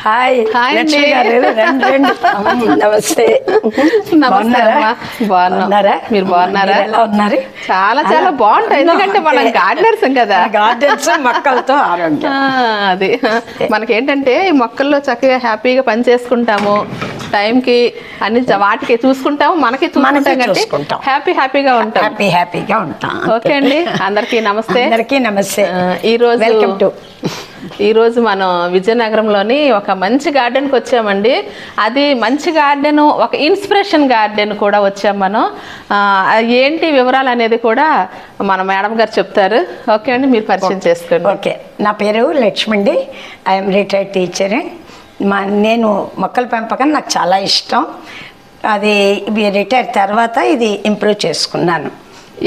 Hi. Hi. Lakshmi గారు రండి రండి. అమ్మ, నమస్తే బాగున్నారా? మీరు బాగున్నారా? ఎలా ఉన్నారు? చాలా చాలా బాగుంటాయి. ఎందుకంటే మనం గార్డెనర్స్ కదా. గార్డెన్స్ మొక్కలతో ఆరోగ్యం. అది. మనకేంటంటే ఈ మొక్కల్లో చక్కగా హ్యాపీగా పని చేసుకుంటాము. టైంకి అన్ని జ- వాటికి చూసుకుంటాము మనకి చూసుకుంటాం. హ్యాపీ హ్యాపీగా ఉంటాం. హ్యాపీ హ్యాపీగా ఉంటాం. ఓకే అండి. అందరికీ నమస్తే. అందరికీ నమస్తే. ఈ రోజు వెల్కమ్ టు ఈ రోజు మనం విజయనగరంలోని ఒక మంచి గార్డెన్కి వచ్చామండి. అది మంచి గార్డెన్ ఒక ఇన్స్పిరేషన్ గార్డెన్ కూడా వచ్చాం మనం. ఏంటి వివరాలు అనేది కూడా మన మేడం గారు చెప్తారు. ఓకే అండి మీరు పరిచయం చేసుకోండి. ఓకే. నా పేరు లక్ష్మి అండి ఐఎమ్ రిటైర్డ్ టీచర్ మా నేను మొక్కల పెంపకం నాకు చాలా ఇష్టం. అది రిటైర్ తర్వాత ఇది ఇంప్రూవ్ చేసుకున్నాను.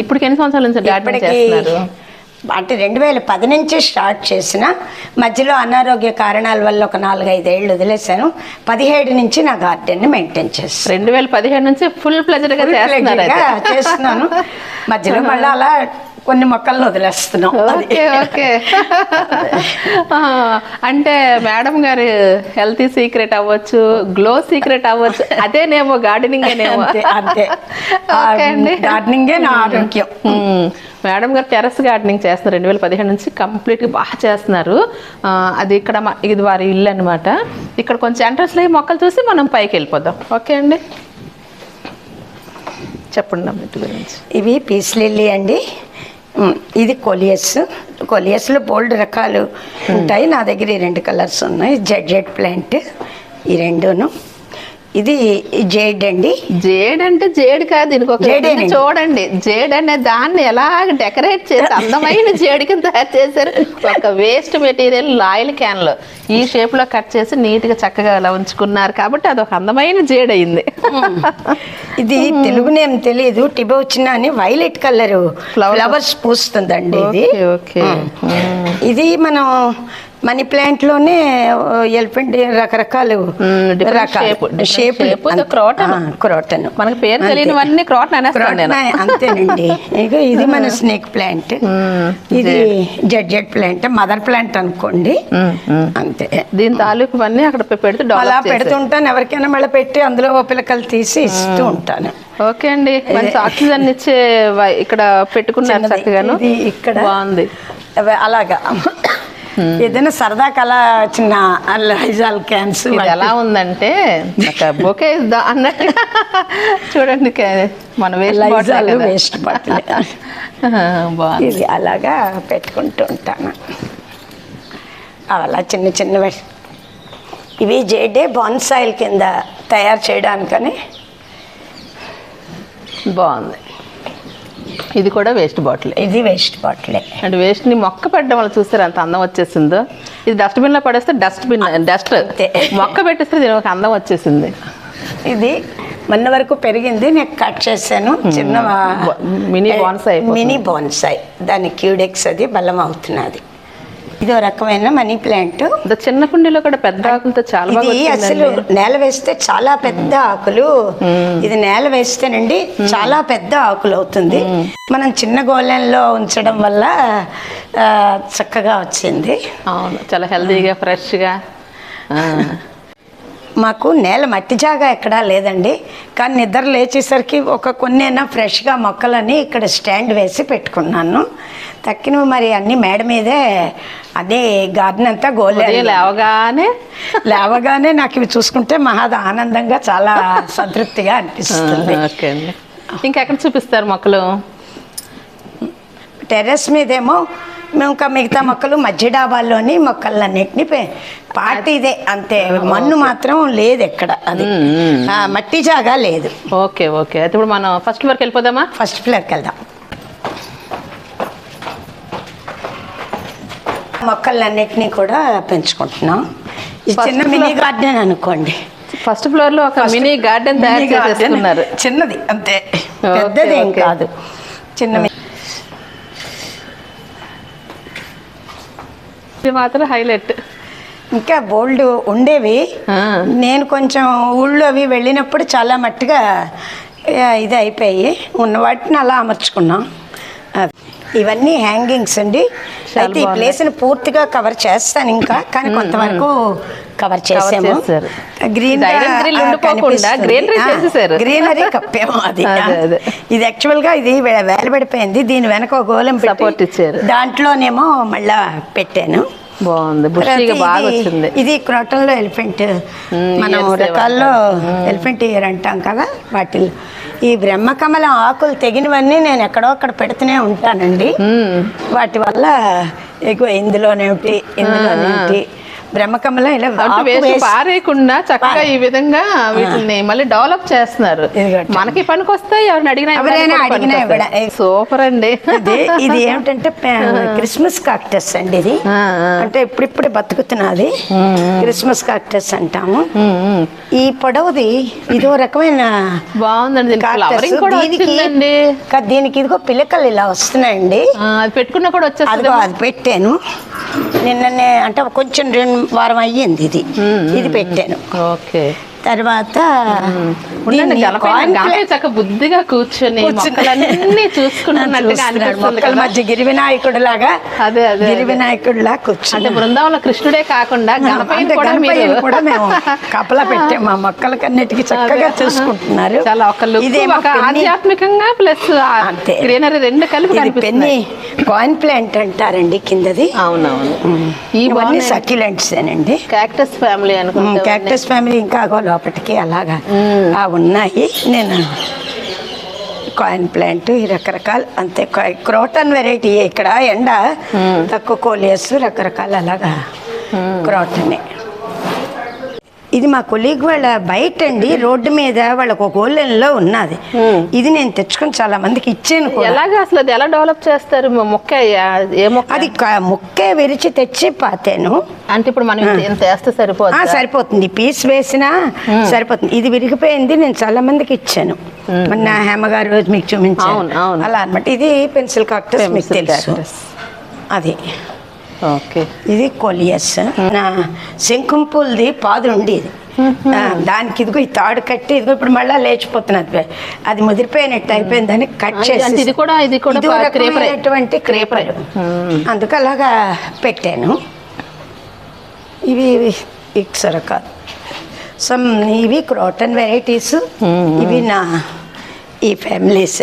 ఇప్పటికి ఎన్ని సంవత్సరాల నుంచి ఇప్పటికి అంటే రెండు వేల పది నుంచి స్టార్ట్ చేసిన మధ్యలో అనారోగ్య కారణాల వల్ల ఒక నాలుగైదేళ్ళు వదిలేశాను. పదిహేడు నుంచి నా గార్డెన్ని మెయింటైన్ చేస్తాను. రెండు వేల పదిహేడు నుంచి ఫుల్ ప్లెజర్గా చేస్తున్నారు అయితే. చేస్తున్నాను. మధ్యలో మళ్ళీ అలా కొన్ని మొక్కలను వదిలేస్తున్నాం. అంటే మేడం గారి హెల్తీ సీక్రెట్ అవ్వచ్చు గ్లో సీక్రెట్ అవ్వచ్చు అదేనేమో గార్డెనింగ్ అంతే అంతే. ఓకే అండి. గార్డెనింగే నా ఆరోగ్యం. మేడం గారు టెరస్ గార్డెనింగ్ చేస్తున్నారు. రెండు వేల పదిహేను నుంచి కంప్లీట్గా బాగా చేస్తున్నారు. అది ఇక్కడ మా- ఇది వారి ఇల్లు అనమాట ఇక్కడ కొంచెం ఎంట్రన్స్లో ఈ మొక్కలు చూసి మనం పైకి వెళ్ళిపోదాం. ఓకే అండి? చెప్పండి అమ్మ వీటి గురించి. ఇవి పీస్ లిల్లీ అండి. ఇది కొలియస్. కొలియస్లో బోల్డ్ రకాలు ఉంటాయి. నా దగ్గర ఈ రెండు కలర్స్ ఉన్నాయి. జెడ్ జెడ్ ప్లాంట్ ఈ రెండును. ఇది జేడ్ అండి. జేడ్ అంటే జేడ్ కాదు దీనికి ఒక చూడండి. జేడ్ అనే దాన్ని ఎలా డెకరేట్ చేసి అందమైన జేడ్ కింద తయారు చేశారు? ఒక వేస్ట్ మెటీరియల్ ఆయిల్ క్యాన్లో ఈ షేప్లో కట్ చేసి నీట్గా చక్కగా అలా ఉంచుకున్నారు. కాబట్టి అది ఒక అందమైన జేడ్ అయింది. ఇది తెలుగు నేమ్ తెలియదు టిబోచిన అని వైలెట్ కలర్. ఫ్లవర్స్ పూస్తుందండి ఇది. ఇది మనం మనీ ప్లాంట్లోనే ఎలిఫెంట్ రకరకాలు షేప్. క్రోటన్ మనకి పేరు తెలియనివన్నీ అంతేనండి. ఇక ఇది మన స్నేక్ ప్లాంట్ ఇది Z Z plant mother plant అనుకోండి. అంతే. దీని తాలూకు అన్నీ అక్కడ పెడితే అలా పెడుతుంటాను ఎవరికైనా మళ్ళీ పెట్టి అందులో పిలకలు తీసి ఇస్తూ ఉంటాను. ఓకే అండి. మంచి ఆక్సిజన్ ఇచ్చే ఇక్కడ పెట్టుకున్నారు చిన్నది. చక్కగాను. ఇక్కడ. బాగుంది. అలాగా. ఏదైనా సరదా కళ చిన్న లైజాల్ క్యాన్స్ ఎలా ఉందంటే బొకే ఇద్దాం అన్నట్టు చూడండి మన వేస్ట్ లైజాల్ వేస్ట్ బాటిల్. ఇది అలాగా పెట్టుకుంటూ ఉంటాను. అలా చిన్న చిన్నవి. ఇవి జేడే బాన్సాయిల్ కింద తయారు చేయడానికని. బాగుంది. ఇది కూడా వేస్ట్ బాటిల్ ఇది వేస్ట్ బాటిలే అంటే వేస్ట్ని మొక్క పెట్టడం వల్ల చూస్తారు అంత అందం వచ్చేసిందో? ఇది డస్ట్బిన్లో పడేస్తే డస్ట్బిన్ డస్ట్. మొక్క పెట్టేస్తే దీని ఒక అందం వచ్చేసింది. ఇది మొన్న వరకు పెరిగింది నేను కట్ చేశాను. చిన్న మినీ అయిపోతుంది. మినీ బాన్సాయ్ దాని క్యూడెక్స్ అది బలం అవుతున్నది. ఇది ఒక రకమైన మనీ ప్లాంట్. చిన్న కుండీలో కూడా పెద్ద ఆకులతో చాలా ఇది అసలు నేల వేస్తే చాలా పెద్ద ఆకులు. ఇది నేల వేస్తేనండి చాలా పెద్ద ఆకులు అవుతుంది. మనం చిన్న గోళంలో ఉంచడం వల్ల చక్కగా వచ్చింది. అవును చాలా హెల్తీగా ఫ్రెష్గా మాకు నేల మట్టి జాగా ఎక్కడా లేదండి. కానీ నిద్ర లేచేసరికి ఒక కొన్నైనా ఫ్రెష్గా మొక్కలని ఇక్కడ స్టాండ్ వేసి పెట్టుకున్నాను. తక్కినవి మరి అన్ని మేడ మీదే అదే గార్డెన్ అంతా గోలే లేవగానే? లేవగానే నాకు ఇవి చూసుకుంటే మహా ఆనందంగా చాలా సంతృప్తిగా అనిపిస్తుంది. ఇంకెక్కడ చూపిస్తారు మొక్కలు? టెర్రస్ మీదేమో మేము ఇంకా మిగతా మొక్కలు మధ్య డాబాల్లోని మొక్కలన్నింటినీ పె- పార్ట్ ఇదే అంతే. మన్ను మాత్రం లేదు ఎక్కడ అది. మట్టి జాగా లేదు. Okay okay. అయితే ఇప్పుడు మనం ఫస్ట్ వరకు వెళ్ళిపోదామా? ఫస్ట్ ఫ్లోర్కి వెళ్దాం. మొక్కలన్నిటినీ కూడా పెంచుకుంటున్నాం. చిన్న. మినీ గార్డెన్ అనుకోండి. ఫస్ట్ ఫ్లోర్లో ఒక మినీ గార్డెన్ తయారు చేసేసుకున్నారు. చిన్నది అంతే. పెద్దది. కాదు. చిన్న ఇది మాత్రం హైలైట్. ఇంకా బోల్డ్ ఉండేవి. నేను కొంచెం ఊళ్ళో అవి వెళ్ళినప్పుడు చాలా మట్టుగా ఇది అయిపోయి ఉన్న వాటిని అలా అమర్చుకున్నాం. ఇవన్నీ హ్యాంగింగ్స్ అండి. అయితే ఈ బాగున్నాయి. ప్లేస్ని పూర్తిగా కవర్ చేస్తాను ఇంకా. కానీ కొంతవరకు కవర్ చేసాము. గ్రీన్ చేసేసారు. గ్రీనరీ కప్పాము అది. ఇది యాక్చువల్గా ఇది వేలబడిపోయింది. దీని వెనక ఒక గోళం పెట్టి Support ఇచ్చారు. దాంట్లోనేమో మళ్ళా పెట్టాను. బాగుంది. బుషీగా బాగా ఇది- వచ్చింది. ఇది క్రోటన్లో ఎలిఫెంట్ మనం రకాల్లో ఎలిఫెంట్ ఇయర్ అంటాం కదా వాటిల్లో. ఈ బ్రహ్మకమలం ఆకులు తెగినవన్నీ నేను ఎక్కడో అక్కడ పెడుతూనే ఉంటానండి. వాటి వల్ల ఎక్కువ ఇందులోనేమిటి ఇందులోనేమిటి బ్రహ్మకమలం ఇలా పారేయకుండా చక్కగా ఈ విధంగా వీటిని మళ్ళీ డెవలప్ చేస్తున్నారు. మనకి పనికి వస్తాయి ఎవరిని అడిగినా ఎవరైనా అడిగినా ఇవ్వడా- సూపర్ అండి. ఇది ఇది ఏమిటంటే క్రిస్మస్ కాక్టస్ అండి ఇది. అంటే ఇప్పుడిప్పుడే బతుకుతున్నది. క్రిస్మస్ కాక్టస్ అంటాము. ఈ పొడవుది ఇదో రకమైన బాగుందండి దీనికి ఇదిగో పిలకలు ఇలా వస్తున్నాయండి. పెట్టుకున్నా కూడా వచ్చేస్తుంది అదిగో అది పెట్టాను. నిన్ననే అంటే కొంచెం రెండు వారం అయ్యింది ఇది. ఇది పెట్టాను. ఓకే. తర్వాత బుద్ధిగా కూర్చొని మొక్కల. మధ్య గిరి వినాయకుడు లాగా అదే అదే. గిరి అదే. వినాయకుడులా అంటే కూర్చుని బృందావన కృష్ణుడే కాకుండా అంటే కూడా మేము కపలా పెట్టాము. మా మొక్కలకన్నిటికీ చక్కగా చూసుకుంటున్నారు. చాలా ఒక లుక్ ఇదేమో ఒక పెన్ని- ఆధ్యాత్మికంగా ప్లస్ అంతే. గ్రీనరీ రెండు కలిపి పెన్ని కాయిన్ ప్లాంట్ అంటారండి కిందది. అవునవును. ఈ ఇవన్నీ సక్యులెంట్స్ ఏనండి క్యాక్టస్ ఫ్యామిలీ అనుకుంటా క్యాక్టస్ ఫ్యామిలీ ఇంకా లోపలికి అలాగా ఆ ఉన్నాయి. నేను కాయిన్ ప్లాంట్ ఈ రకరకాల అంతే. క్రోటన్ వెరైటీ ఇక్కడ ఎండ తక్కువ కోలియస్ రకరకాల అలాగా క్రోటనే. ఇది మా కొలీగ్ వాళ్ళ బయట అండి. రోడ్డు మీద వాళ్ళకు ఒక గోళ్ళెంలో ఉన్నది. ఇది నేను తెచ్చుకొని చాలా మందికి ఇచ్చాను కూడా. ఎలాగ అసలు అది ఎలా డెవలప్ చేస్తారు? మొ- మొక్క ఏ- ఏ మొక్క? అది ముక్కే విరిచి తెచ్చి పాతాను. అంటే ఇప్పుడు మనం వేస్తే ఆ, సరిపోతుంది. సరిపోతుంది పీస్ వేసినా సరిపోతుంది. ఇది విరిగిపోయింది నేను చాలా మందికి ఇచ్చాను. మొన్న హేమగారు రోజు మీకు చూపించాను. అలా అన్నమాట. ఇది పెన్సిల్ కాక్టస్ మీకు తెలుసు. అది. ఇది కోలియస్. నా శంకుం పూలది పాదు ఉండేది దానికి ఇదిగో ఈ తాడు కట్టి ఇదిగో ఇప్పుడు మళ్ళీ లేచిపోతున్నది అది ముదిరిపోయినట్టు అయిపోయిందని కట్ చేసి ఇది కూడా- ఇది కూడా క్రేపరే. రకమైనటువంటి క్రేపరే. క్రేపర్ అందుకు అలాగా పెట్టాను. ఇవి ఇక్సరకాలు సమ్ ఇవి క్రోటన్ వెరైటీస్. ఇవి నా ఈ ఫ్యామిలీస్.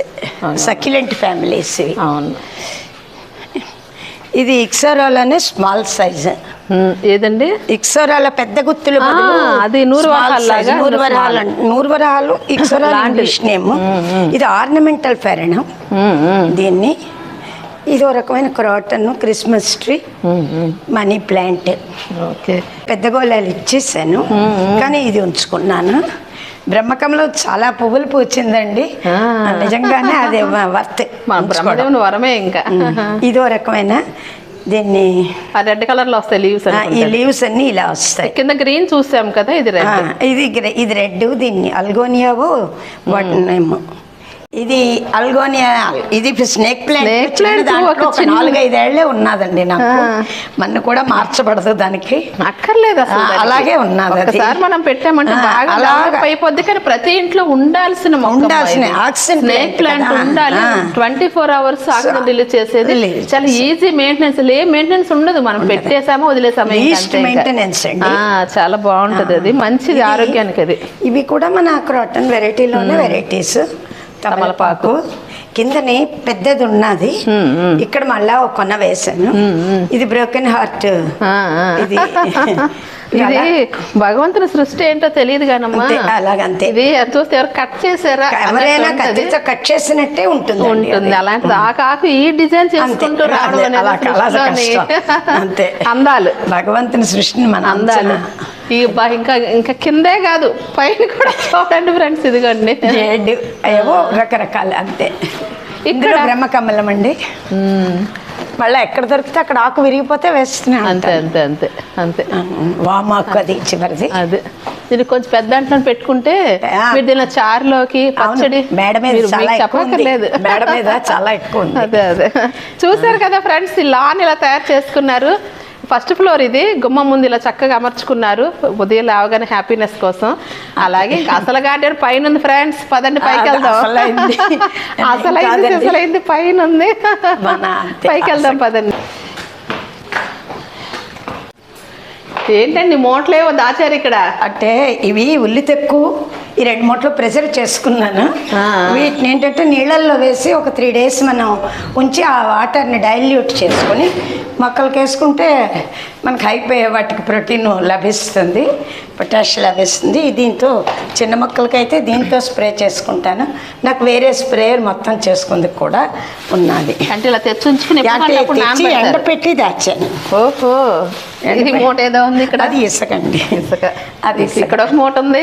సక్యులెంట్ ఫ్యామిలీస్ ఇవి. అవును. ఇది ఇక్సరాలనే స్మాల్ సైజ్. ఏదండి? ఇక్సరాల పెద్ద గుత్తులు అది నూరు small వరహాలు size, లాగా నూరు small. వరహాలు అంట- నూరు వరహాలు ఇక్సరాల లాంటిది. English name. ఇది ఆర్నమెంటల్ ఫెరణం దీన్ని ఇది ఒక రకమైన croton Christmas tree. Money plant. Okay. పెద్ద గోళాలు ఇచ్చేసాను. కానీ ఇది ఉంచుకున్నాను. బ్రహ్మకంలో చాలా పువ్వులు పూచిందండి. నిజంగానే అది వర్త్. బ్రహ్మదేవుని వరమే ఇంకా. ఇదో రకమైన దీన్ని రెడ్ కలర్లో వస్తాయి లీవ్స్ ఈ లీవ్స్ అన్ని ఇలా వస్తాయి. కింద గ్రీన్ చూసాం కదా ఇది రెడ్ ఇది ఇది రెడ్ దీన్ని అల్గోనియావో వాటినేమో. ఇది అల్గోనియా ఇది స్నేక్ ప్లాంట్ దాంట్లో ఒక నాలుగైదేళ్ళే ఉన్నదండి నాకు. ఆ. మన్ను కూడా మార్చబడదు దానికి. అక్కర్లేదు. అలాగే ఉన్నది మనం పెట్టామంటే బాగా అయిపోద్ది కానీ ప్రతి ఇంట్లో ఉండాల్సిన ఉండాల్సిన స్నేక్ ప్లాంట్. ఉండాలి. Twenty four hours oxygen release చేసేది. చాలా ఈజీ మెయింటెనెన్స్ ఏ మెయింటెనెన్స్ ఉండదు. మనం పెట్టేసామా వదిలేసామా. ఆ, చాలా బాగుంటది అది. మంచిది ఆరోగ్యానికి అది. ఇవి కూడా మన క్రాటన్ వెరైటీలోనే వెరైటీస్ తమలపాకు. కిందని పెద్దది ఉన్నది ఇక్కడ మళ్ళా ఒక కొన వేసాను ఇది బ్రోకెన్ హార్ట్. ఇది. ఇది భగవంతుని సృష్టి ఏంటో తెలియదు కానమ్మా అలాగంతే. ఇది చూస్తే ఎవరు కట్ చేసారా ఎవరైనా. కత్తితో కట్ చేసినట్టే ఉంటుంది ఉంటుంది. అలాంటిది ఆ కాకు ఈ డిజైన్ చేసుకుంటూ. రావడం. అంతే. అందాలు. భగవంతుని సృష్టిని మన అందాలు. ఈ ఇంకా ఇంకా కిందే కాదు పైన కూడా చూడండి ఫ్రెండ్స్ ఇదిగోండి. జేడ్ ఏవో రకరకాల అంతే. ఇక్కడ ఇక్కడ- బ్రహ్మకమలం అండి. మళ్ళీ ఎక్కడ దొరికితే అక్కడ ఆకు విరిగిపోతే వేస్తున్నాను అంతే. అంతే అంతే అంతే వామాకు అది చివరిది. అదే. దీనికి కొంచెం పెద్ద అంట్లో పెట్టుకుంటే. మీరు దీనిలో చారులోకి పచ్చడి మేడ మీద మీరు- చాలా మీకు ఎక్కువ ఉంది. చెప్పక్కర్లేదు. మేడ మీద చాలా ఎక్కువ అదే అదే. చూసారు కదా ఫ్రెండ్స్ ఈ లాన్ ఇలా తయారు చేసుకున్నారు. ఫస్ట్ ఫ్లోర్ ఇది. గుమ్మం ముందు ఇలా చక్కగా అమర్చుకున్నారు. ఉదయం లేవగానే హ్యాపీనెస్ కోసం. అలాగే అసలు గార్డెన్ పైన ఉంది ఫ్రెండ్స్. పదండి పైకి వెళ్దాం అసలైంది. అసలైంది పైన ఉంది. పైకి వెళ్దాం పదండి. ఏంటండి మోట్లేవో దాచారు ఇక్కడ? అంటే ఇవి ఉల్లి తెక్కు ఈ రెండు మూటలు ప్రెజర్వ్ చేసుకున్నాను. వీటిని ఏంటంటే నీళ్ళల్లో వేసి ఒక త్రీ డేస్ మనం ఉంచి ఆ వాటర్ని డైల్యూట్ చేసుకొని మొక్కలకి వేసుకుంటే మనకు అయిపోయే వాటికి ప్రోటీన్ లభిస్తుంది. పొటాష్ లభిస్తుంది దీంతో చిన్న మొక్కలకైతే దీంతో స్ప్రే చేసుకుంటాను. నాకు వేరే స్ప్రేయర్ మొత్తం చేసుకుందుకు కూడా ఉన్నది. అంటే ఇలా తెచ్చి ఉంచుకుని నానబెడతారు. ఎండపెట్టి దాచాను. ఓహో. మూట ఏదో ఉంది ఇక్కడ. అది ఇసుకండి ఇసుక. అది. ఇక్కడ ఒక మూట ఉంది.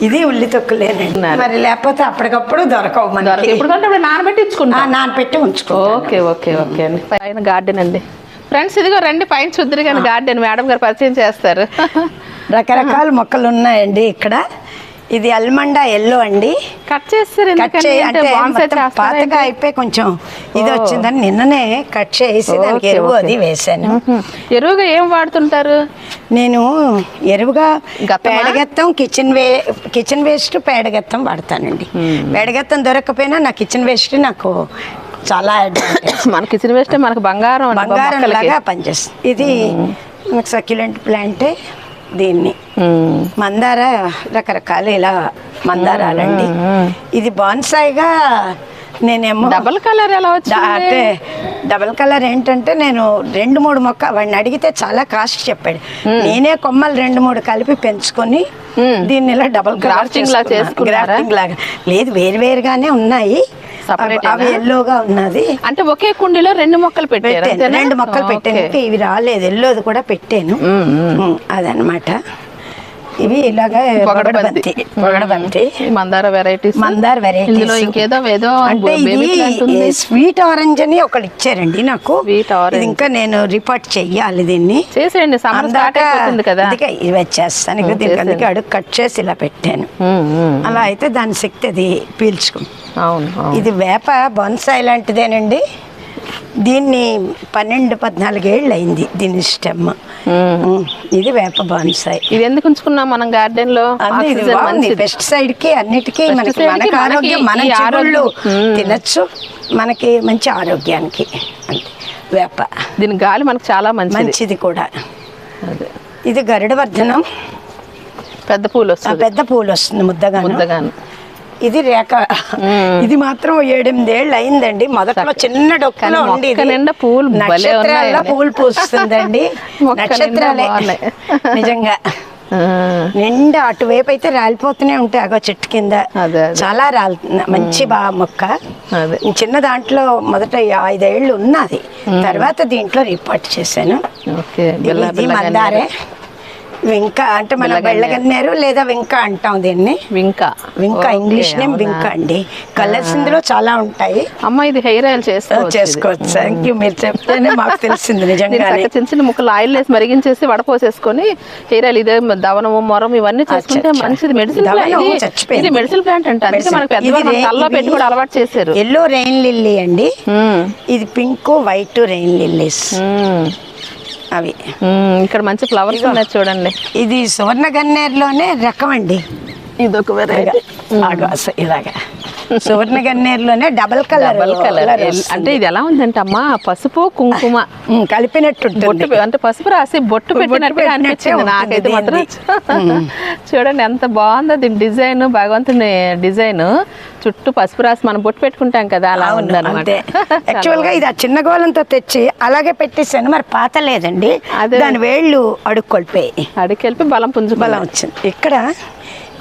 ఇది ఉల్లి తొక్కులేనండి. మరి లేకపోతే అప్పటికప్పుడు దొరకవు దొరక మనకి ఇప్పుడు కంటే నానబెట్టి ఇచ్చుకుంటా ఆ, నానబెట్టి ఉంచుకో ఓకే ఓకే ఓకే అండి. పైన గార్డెన్ అండి. ఫ్రెండ్స్ ఇదిగో రండి పైన చూద్దరు కానీ గార్డెన్. మేడం గారు పరిచయం చేస్తారు. రకరకాల మొక్కలు ఉన్నాయండి ఇక్కడ ఇది అల్మండా ఎల్లో అండి కట్ చేస్తారు పాతగా? అయిపోయి కొంచెం ఇది. వచ్చిందని నిన్ననే కట్ చేసి దానికి ఎరువు. అది వేసాను. ఎరువుగా ఏం వాడుతుంటారు నేను ఎరువుగా? పేడగత్తం కిచెన్ వే కిచెన్ వేస్ట్ పేడగత్తం వాడతానండి పేడగత్తం దొరకకపోయినా నా కిచెన్ వేస్ట్ నాకు చాలా. మన కిచెన్ వేస్ట్ మనకు బంగారం బంగారం. లాగా పనిచేస్తుంది ఇది సక్యులెంట్ ప్లాంటే దీన్ని. మందార రకరకాల ఇలా మందారాలండి. ఇది బాన్సాయిగా నేనేమో డబల్ కలర్ ఎలా అంటే డబల్ కలర్ ఏంటంటే నేను రెండు మూడు మొక్క వాడిని అడిగితే చాలా కాస్ట్ చెప్పాడు. నేనే కొమ్మలు రెండు మూడు కలిపి పెంచుకొని. దీన్ని ఇలా డబల్? గ్రాఫ్టింగ్ లాగా. లేదు వేరు వేరుగానే ఉన్నాయి. Separate అవి-? ఎల్లోగా ఉన్నది. అంటే ఒకే కుండీలో రెండు మొక్కలు పెట్టాను? రెండు మొక్కలు పెట్టాను. ఇవి రాలేదు. ఎల్లోది కూడా పెట్టాను. అదనమాట ఇవి ఇలాగా పొగడబంతి. పొగడబంతి మందార వెరైటీస్ మందార వెరైటీస్ ఇందులో ఇంకేదో ఏదో అంటే. ఇది స్వీట్ ఆరెంజ్ అని ఒకళ్ళు ఇచ్చారండి నాకు. Orange. ఇది ఇంకా నేను రిపోర్ట్ చెయ్యాలి దీన్ని. చేసేయండి సమ్మర్ కదా. అందుకే ఇది వచ్చేస్తాను. ఇక దీనికి అందుకే అడుగు కట్ చేసి ఇలా పెట్టాను. అలా అయితే దాని శక్తి అది పీల్చుకుంది అవును. ఇది వేప బొన్సాయి లాంటిదేనండి. దీన్ని పన్నెండు పద్నాలుగేళ్ళు అయింది దీని స్టెమ్. ఇది వేప బొన్సాయి. ఇది ఎందుకు ఉంచుకున్నాం మనం గార్డెన్లో. పెస్టిసైడ్కి అన్నిటికీ మనకి మనకి ఆరోగ్యం మన ఆరోగ్యం. తినచ్చు. మనకి మంచి ఆరోగ్యానికి వేప. దీని గాలి మనకు చాలా మంచిది. మంచిది కూడా. ఇది గరుడవర్ధనం పెద్ద పూలు వస్తుంది. పెద్ద పూలు వస్తుంది ముద్దగా ముద్దగాను. ఇది రేఖ. ఇది మాత్రం ఏడెనిమిదేళ్ళు అయిందండి. మొదట్లో చిన్న డొక్కలో నిండా పూలు నక్షత్రాల్లో. పూలు పూస్తుందండి. నక్షత్రాలే. నిజంగా. నిండా అటువైపు అయితే రాలిపోతూనే ఉంటాయి అగో చెట్టు కింద. చాలా రాలుతుంది మంచి బా మొక్క. చిన్న దాంట్లో మొదట ఐదేళ్ళు ఉన్నది. తర్వాత దీంట్లో రిపోర్ట్ చేశాను. ఇది మందారే. వింక అంటే మనం బెళ్ళగన్నేరు లేదా వింక అంటాం దీన్ని? వింక. వింక ఇంగ్లీష్ నేమ్? వింక అండి. కలర్స్ ఇందులో చాలా ఉంటాయి. అమ్మ ఇది హెయిర్ ఆయిల్ చేసుకోవచ్చు. చేసుకోవచ్చు. థ్యాంక్ యూ మీరు చెప్తేనే మాకు తెలిసింది చక్కగా చిన్న చిన్న ముక్కలు ఆయిల్ వేసి మరిగించేసి వడపోసేసుకొని హెయిర్ ఆయిల్ ఇదే దవనము మొరం ఇవన్నీ చేసుకుంటే. మంచిది. మెడిసిన్ దవనం ఇది మెడిసిన్ ప్లాంట్ అంట. అందుకే మనకి తల్లో పెట్టి కూడా అలవాటు చేశారు. ఎల్లో రెయిన్ లిల్లీ అండి. ఇది పింక్ వైట్ రెయిన్ లిల్లీస్. అవి. ఇక్కడ మంచి ఫ్లవర్స్ ఉన్నాయి చూడండి. ఇది సువర్ణ గన్నేరులోనే రకం అండి. ఇది ఒక ఇలాగా. సువర్ణ గన్నేరులోనే డబల్ కలర్. డబల్ కలర్ అంటే ఇది ఎలా ఉందంటే అమ్మా పసుపు కుంకుమ. కలిపినట్టు ఉంటుంది బొట్టు అంటే పసుపు రాసి బొట్టు పెట్టినట్టే అనిపించింది నాకైతే మాత్రం. చూడండి ఎంత బాగుందో దీని డిజైన్ భగవంతుని డిజైన్. చుట్టూ పసుపు రాసి మనం బొట్టు పెట్టుకుంటాం కదా అలా ఉందన్నమాట. యాక్చువల్ గా ఇది ఆ చిన్న గోళంతో తెచ్చి అలాగే పెట్టేసాను మరి పాత లేదండి. అదే. దాని వేళ్ళు అడుక్కొల్పోయి. అడికెళ్ళి బలం పుంజు బలం వచ్చింది. ఇక్కడ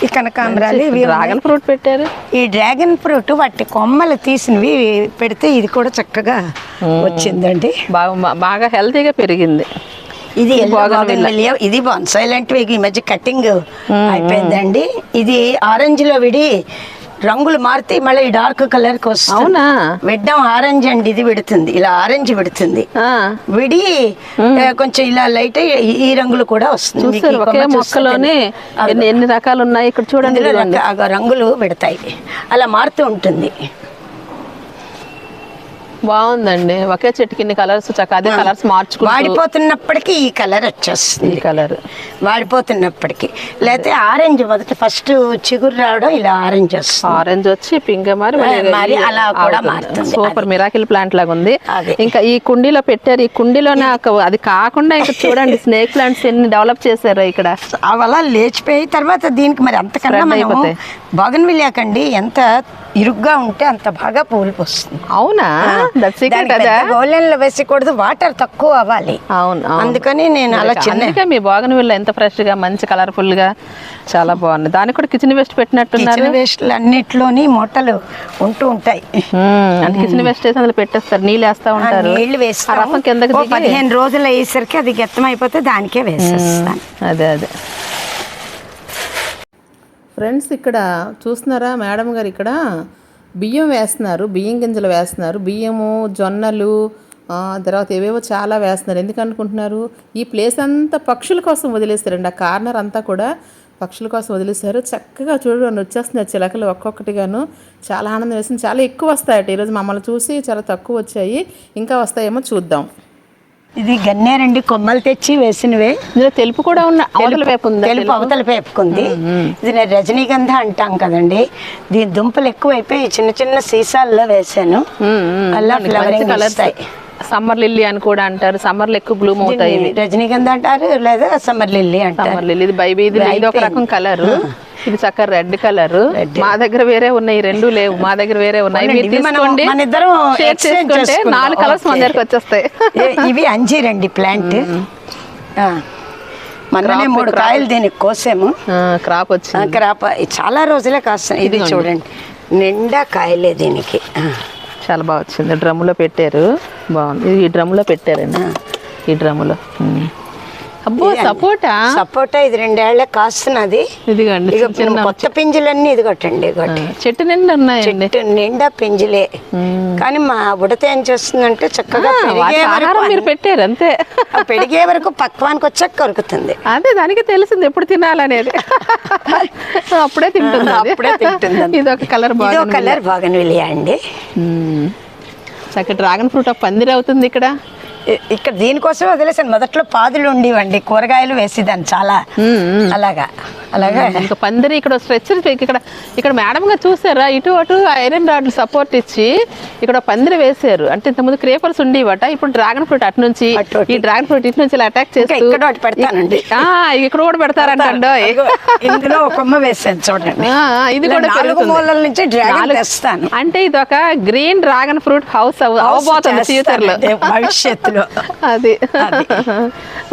ఈ కనకాంబరాలు ఇవి. డ్రాగన్ ఫ్రూట్ పెట్టారు. ఈ డ్రాగన్ ఫ్రూట్ వాటి కొమ్మలు తీసినవి పెడితే ఇది కూడా చక్కగా వచ్చిందండి. బాగా బాగా హెల్తీగా పెరిగింది. ఇది ఇది బాన్సాయి లాంటివి ఈ మధ్య కటింగ్ అయిపోయిందండి. ఇది ఆరెంజ్లో విడి రంగులు మారితే మళ్ళీ డార్క్ కలర్కి వస్తుంది. అవునా? విడ్డం ఆరెంజ్ అండి ఇది విడుతుంది ఇలా ఆరెంజ్ విడుతుంది విడి కొంచెం ఇలా లైట్ ఈ- రంగులు కూడా వస్తుంది. ఒకే మొక్కలోనే. ఎన్ని రకాలు ఉన్నాయి? ఇక్కడ చూడండి రంగులు పెడతాయి. అలా మారుతూ ఉంటుంది. బాగుందండి. ఒకే చెట్టుకి ఇన్ని కలర్స్ చక్క అదే కలర్స్ మార్చుకుంటూ. వాడిపోతున్నప్పటికీ ఈ కలర్ వచ్చేస్తుంది. ఈ కలర్. వాడిపోతున్నప్పటికీ. లేకపోతే ఆరెంజ్ మొదట ఫస్ట్ చిగురు రావడం ఇలా ఆరెంజ్ వస్తుంది. ఆరెంజ్ వచ్చి పింక్ మరి మరి అలా కూడా మారుతుంది. సూపర్ మిరాకిల్ ప్లాంట్ లాగా ఉంది. ఇంకా ఈ కుండీలో పెట్టారు. ఈ కుండీలోనే ఒక- అది కాకుండా ఇంకా చూడండి స్నేక్ ప్లాంట్స్ ఎన్ని డెవలప్ చేశారు ఇక్కడ. అలా లేచిపోయి తర్వాత దీనికి మరి అంతకన్నా Spread మనం అయిపోతాయి. బగన్ విలియాకండి ఎంత ఇరుగ్గా ఉంటే అంత బాగా పూలు పోస్తుంది. అవునా? గోళంలో వేసకూడదు వాటర్ తక్కువ అవ్వాలి. అవును. అందుకని నేను అలా చిన్న అందుకే మీ బాగన్ విల్ల ఎంత ఫ్రెష్గా మంచి కలర్ఫుల్గా చాలా బాగుంది. దానికి కూడా కిచెన్ వేస్ట్ పెట్టినట్టున్నారు. కిచెన్ వేస్ట్లు అన్నిట్లోని మూటలు ఉంటూ ఉంటాయి. కిచెన్ వేస్ట్ వేసి అందులో పెట్టేస్తారు. నీళ్ళు వేస్తా ఉంటారు. నీళ్ళు ఆ వేస్తాం రసం కిందకి పదిహేను రోజులు అయ్యేసరికి అది గెత్తం అయిపోతే దానికే వేసేస్తాను. అదే అదే. ఫ్రెండ్స్ ఇక్కడ చూస్తున్నారా మేడం గారు ఇక్కడ? బియ్యం వేస్తున్నారు బియ్యం గింజలు వేస్తున్నారు బియ్యము జొన్నలు తర్వాత ఏవేవో చాలా వేస్తున్నారు. ఎందుకు అనుకుంటున్నారు? ఈ ప్లేస్ అంతా పక్షుల కోసం వదిలేస్తారండి ఆ కార్నర్ అంతా కూడా పక్షుల కోసం వదిలేశారు. చక్కగా చూడండి వచ్చేస్తున్నాయి చిలకలు ఒక్కొక్కటిగాను. చాలా ఆనందం వేసింది. చాలా ఎక్కువ వస్తాయట. ఈరోజు మమ్మల్ని చూసి చాలా తక్కువ వచ్చాయి. ఇంకా వస్తాయేమో చూద్దాం. ఇది గన్నేరండి కొమ్మలు తెచ్చి వేసినవే. ఇందులో తెలుపు కూడా ఉన్న అవతల వైపు ఉందా? తెలుపు అవతల పేపుకుంది ఇది నేను రజనీగంధ అంటాం కదండి. దీని దుంపలు ఎక్కువ అయిపోయి చిన్న చిన్న సీసాల్లో వేసాను. అలా ఫ్లవరింగ్ వస్తాయి సమ్మర్ లిల్లీ అని కూడా అంటారు. సమ్మర్లో ఎక్కువ బ్లూమ్ అవుతాయి ఇవి. రజనీగంధ అంటారు లేదా సమ్మర్ లిల్లీ అంటారు? సమ్మర్ లిల్లీ ఇది బైబీ ఇది ఒక రకం కలర్. ఇది చక్కగా రెడ్ కలర్. మా దగ్గర వేరే ఉన్నాయి రెండు లేవు. మా దగ్గర వేరే ఉన్నాయి. మీరు తీసుకోండి. షేర్ చేసుకుంటే. నాలుగు కలర్స్ మన. దగ్గరకు వచ్చేస్తాయి. ఇవి అంజీరండి ప్లాంట్. మొన్ననే మూడు కాయలు దీనికి కోసాము. క్రాప్ వచ్చింది. క్రాప చాలా రోజులే కాస్తాయి. ఇది చూడండి నిండా కాయలే దీనికి. చాలా బాగా వచ్చింది. డ్రమ్ములో పెట్టారు. బాగుంది. ఈ డ్రమ్ములో పెట్టారండి ఈ డ్రమ్ములో. అబ్బో సపోటా సపోటా ఇది రెండేళ్ళ కాస్తున్నది. ఇదిగోండి కొత్త పింజలన్నీ ఇది కొట్టండి ఇదిగోటి చెట్టు నిండా ఉన్నాయండి. చెట్టు నిండా పింజలే. కానీ మా బుడత ఏం చేస్తుందంటే చక్కగా మీరు పెట్టారు అంతే. ఆ పెరిగే వరకు పక్వానికి వచ్చాక కొరుకుతుంది. అదే దానికి తెలిసింది ఎప్పుడు తినాలనేది. అప్పుడే తింటుంది. అప్పుడే తింటుంది. ఇది ఒక కలర్ ఇదో బాగా కలర్ బాగా అండి. చక్క డ్రాగన్ ఫ్రూట్ పందిరి అవుతుంది ఇక్కడ. ఇక్కడ దీనికోసం వదిలేసాను మొదట్లో పాదులు ఉండేవండి. కూరగాయలు వేసేదాన్ని చాలా. అలాగా. అలాగా. ఇంకా పందిరి ఇక్కడ స్ట్రెచ్చర్ ఇక్కడ ఇక్కడ మేడం గారు చూసారా? ఇటు అటు ఐరన్ రాడ్లు సపోర్ట్ ఇచ్చి ఇక్కడ పందిరి వేశారు. అంటే ఇంతకుముందు క్రేపర్స్ ఉండేవట. ఇప్పుడు డ్రాగన్ ఫ్రూట్ అటు నుంచి. ఈ డ్రాగన్ ఫ్రూట్ ఇటు నుంచి అటాక్ చేస్తూ ఇక్కడ ఒకటి పెడతానండి. ఇక్కడ కూడా పెడతారంటండో అదిగో, ఇందులో ఒక కొమ్మ వేసాను చూడండి. ఇది కూడా నాలుగు. మూలల నుంచి డ్రాగన్ నాలుగు- తెస్తాను. అంటే ఇది ఒక గ్రీన్ డ్రాగన్ ఫ్రూట్ హౌస్ అవబోతుంది ఫ్యూచర్లో. చేస్తానండి భవిష్యత్తులో అది.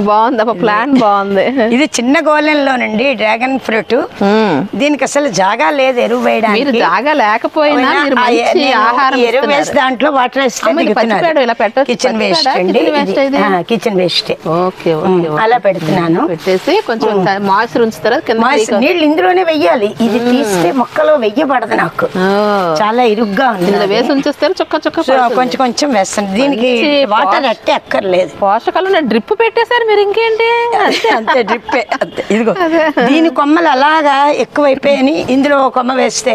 బాగుంది. ఒక ప్లాన్ బాగుంది. ఇది చిన్న గోళంలోనండి డ్రాగన్ ఫ్రూట్ మ్మ్. దీనికి అసలు జాగా లేదు ఎరువు మీరు వేయడానికి జాగా లేకపోయినా ఆహారం ఎరువు వేసి దాంట్లో వాటర్ వేస్తే అమ్మ, ఇది పచ్చిపేడ ఇలా పెట్టొచ్చు. Kitchen waste? Kitchen waste okay. అలా పెడుతున్నాను. పెట్టేసి కొంచెం మాయిశ్చర్ ఉంచుతారా? కింద మాయిస్ నీళ్ళు ఇందులోనే వెయ్యాలి. ఇది తీస్తే మొక్కలో వెయ్యబడదు నాకు. చాలా ఇరుగ్గా ఉంది. వేసి ఉంచేస్తారు చుక్క చుక్క. కొంచెం కొంచెం వేస్తాను. దీనికి వాటర్ అట్టే అక్కర్లేదు. పోషకాలు డ్రిప్ పెట్టేశారు మీరు ఇంకేంటి? అంతే అంతే డ్రిప్పే అంతే. ఇదిగో దీని కొమ్మలు అలాగా ఎక్కువైపోయాయని ఇందులో ఒక కొమ్మ వేస్తే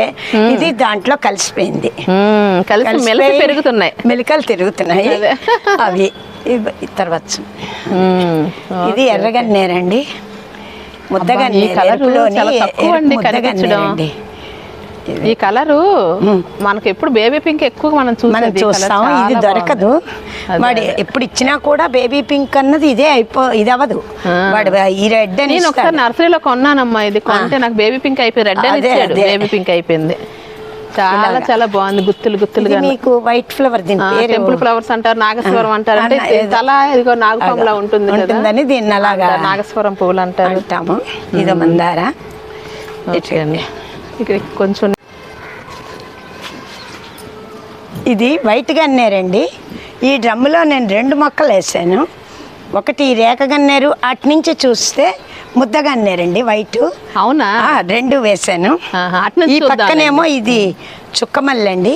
ఇది దాంట్లో కలిసిపోయింది. కలిసి పెరుగుతున్నాయి. మెలికలు తిరుగుతున్నాయి. అవి తర్వాత. ఇది ఎర్రగన్నేరండి. అండి ముద్దగన్నేరండి. ఈ కలరు మనకి ఎప్పుడు బేబీ పింక్ ఎక్కువ మనం మనం చూస్తాం. ఇది. దొరకదు. వాడు ఎప్పుడు ఇచ్చినా కూడా బేబీ పింక్ అన్నది ఇదే అయిపో ఇది అవ్వదు వాడు ఈ రెడ్ అని నేను ఒకసారి. నర్సరీలో కొన్నానమ్మా ఇది. కొంటే నాకు బేబీ పింక్ అయిపోయింది రెడ్ అని ఇచ్చాడు. బేబీ పింక్ అయిపోయింది. చాలా చాలా బాగుంది. గుత్తులు ఇది గుత్తులుగా మీకు వైట్ ఫ్లవర్ టెంపుల్ ఫ్లవర్స్ అంటారు నాగస్వరం అంటారు. అంటే తల ఇదిగో నాగపాములా ఉంటుంది ఉంటుందని దీన్ని అలాగా నాగస్వరం పువ్వులు అంటారు. ఇదో మందార. ఇక్కడ కొంచెం ఇది వైట్ గన్నేరండి. ఈ డ్రమ్ములో నేను రెండు మొక్కలు వేసాను. ఒకటి రేఖ గన్నేరు అటు నుంచి చూస్తే ముద్ద గన్నేరండి వైట్. అవునా? రెండు వేసాను. ఈ పక్కనేమో ఇది చుక్కమల్లి అండి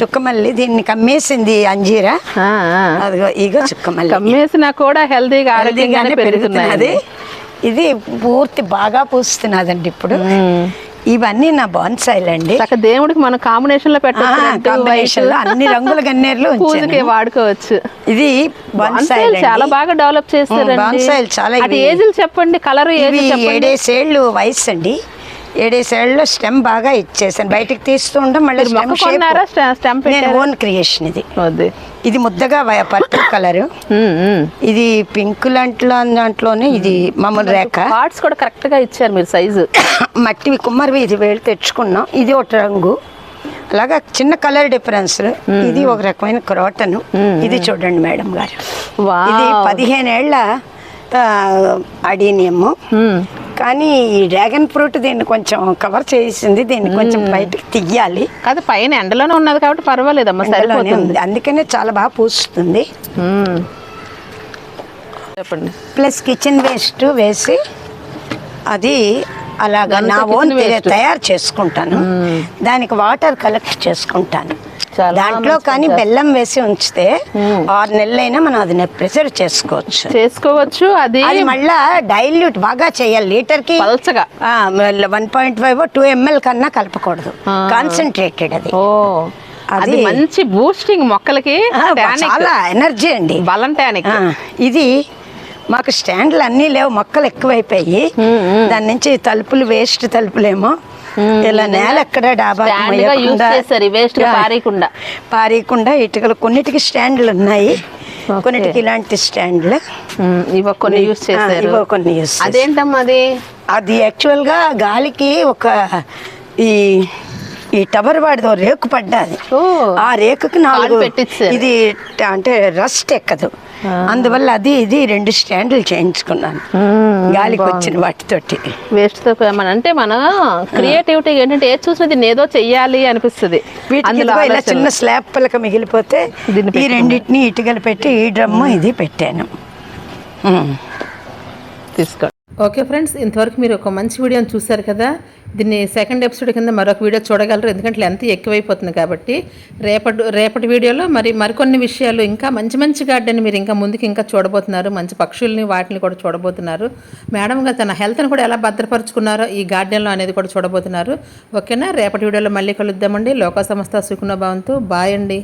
చుక్కమల్లి దీన్ని కమ్మేసింది అంజీరా. అదిగో ఇగో చుక్కమల్లి. కమ్మేసినా కూడా హెల్దీగా ఆరోగ్యంగానే హెల్దీగానే పెరుగుతున్నది. ఇది పూర్తి బాగా పూస్తున్నదండి ఇప్పుడు. ఇవన్నీ నా బాన్సాయిలు అండి దేవుడికి మనం కాంబినేషన్లో కాంబినేషన్లో అన్ని రంగుల గన్నేర్లు పూజకి వాడుకోవచ్చు. ఇది బాన్సాయిలు చాలా బాగా డెవలప్ చేస్తారండి. బాన్సాయిలు చాలా ఏజ్లు చెప్పండి కలర్ ఏజ్ చెప్పండి. ఏడేసేళ్ళు వయసు అండి ఏడేసేళ్ళలో స్టెమ్ బాగా ఇచ్చేసాను. బయటకి తీస్తూ ఉంటాం మళ్ళీ స్టెమ్ నేను ఓన్ క్రియేషన్ ఇది. ఇది ముద్దగా పర్పుల్ కలర్. ఇది పింక్ లాంటి దాంట్లోనే ఇది మామూలు రేఖ. పార్ట్స్ కూడా కరెక్ట్గా ఇచ్చారు మీరు సైజు. మట్టివి కుమ్మరివి ఇది వేలు తెచ్చుకున్నాం. ఇది ఒక రంగు. అలాగా చిన్న కలర్ డిఫరెన్స్. ఇది ఒక రకమైన క్రోటను. ఇది చూడండి మేడం గారు. ఇది పదిహేనేళ్ళ అడీనియము. కానీ ఈ డ్రాగన్ ఫ్రూట్ దీన్ని కొంచెం కవర్ చేసింది దీన్ని కొంచెం బయటకు తీయాలి. కాదు పైన ఎండలోనే ఉన్నది కాబట్టి పర్వాలేదమ్మా ఎండలోనే సరిపోతుంది. ఉంది. అందుకనే చాలా బాగా పూస్తుంది. చెప్పండి. ప్లస్ కిచెన్ వేస్ట్ వేసి అది అలాగా నా ఓన్. తయారు చేసుకుంటాను. దానికి వాటర్ కలెక్ట్ చేసుకుంటాను. దాంట్లో కానీ. బెల్లం వేసి ఉంచితే ఆరు నెలలైనా మనం అది ప్రిజర్వ్ చేసుకోవచ్చు. చేసుకోవచ్చు. అది అది మళ్ళా డైల్యూట్ బాగా చేయాలి. లీటర్కి పల్చగా one point five two ML కన్నా కలపకూడదు. కాన్సన్ట్రేటెడ్ అది. ఓ. అది మంచి బూస్టింగ్ మొక్కలకి చాలా ఎనర్జీ అండి. బలం టానిక్. ఇది మాకు స్టాండ్లు అన్నీ లేవు మొక్కలు ఎక్కువైపోయి. దాని నుంచి తలుపులు వేస్ట్ తలుపులేమో. ఇలా నేల ఎక్కడ డాబా పారేయకుండా. పారేయకుండా ఇటుకలు కొన్నిటికి స్టాండ్లు ఉన్నాయి. కొన్నిటికి ఇలాంటి స్టాండ్లు. ఇవి కొన్ని యూస్ చేశారు. ఇవో కొన్ని యూస్. అదేంటమ్మా అది? అది యాక్చువల్గా గాలికి ఒక ఈ ఈ టవర్ వాడిదో రేకు పడ్డాది. ఆ రేకుకి నాలుగు. ఇది అంటే రస్ట్ ఎక్కదు. అందువల్ల అది ఇది రెండు స్టాండ్లు చేయించుకున్నాను. గాలికి వచ్చిన వాటితోటి. వేస్ట్ మన అంటే మన క్రియేటివిటీ ఏంటంటే ఏది చూసినా దీన్ని ఏదో చెయ్యాలి అనిపిస్తుంది. అందులో ఇలా. చిన్న స్లాబ్ పిల్లక మిగిలిపోతే ఈ. రెండింటిని ఇటుకలు పెట్టి ఈ డ్రమ్ము ఇది పెట్టాను. ఉమ్. ఓకే ఫ్రెండ్స్ ఇంతవరకు మీరు ఒక మంచి వీడియోని చూశారు కదా? దీన్ని సెకండ్ ఎపిసోడ్ కింద మరొక వీడియో చూడగలరు. ఎందుకంటే లెంత్ ఎక్కువైపోతుంది కాబట్టి రేపటి రేపటి వీడియోలో మరి మరికొన్ని విషయాలు ఇంకా మంచి మంచి గార్డెన్ మీరు ఇంకా ముందుకు ఇంకా చూడబోతున్నారు. మంచి పక్షుల్ని వాటిని కూడా చూడబోతున్నారు. మేడం గారు తన హెల్త్ని కూడా ఎలా భద్రపరుచుకున్నారో ఈ గార్డెన్లో అనేది కూడా చూడబోతున్నారు. ఓకేనా రేపటి వీడియోలో మళ్ళీ కలుద్దామండి. లోక సంస్థ సుఖనభావంతో బాయ్ అండి.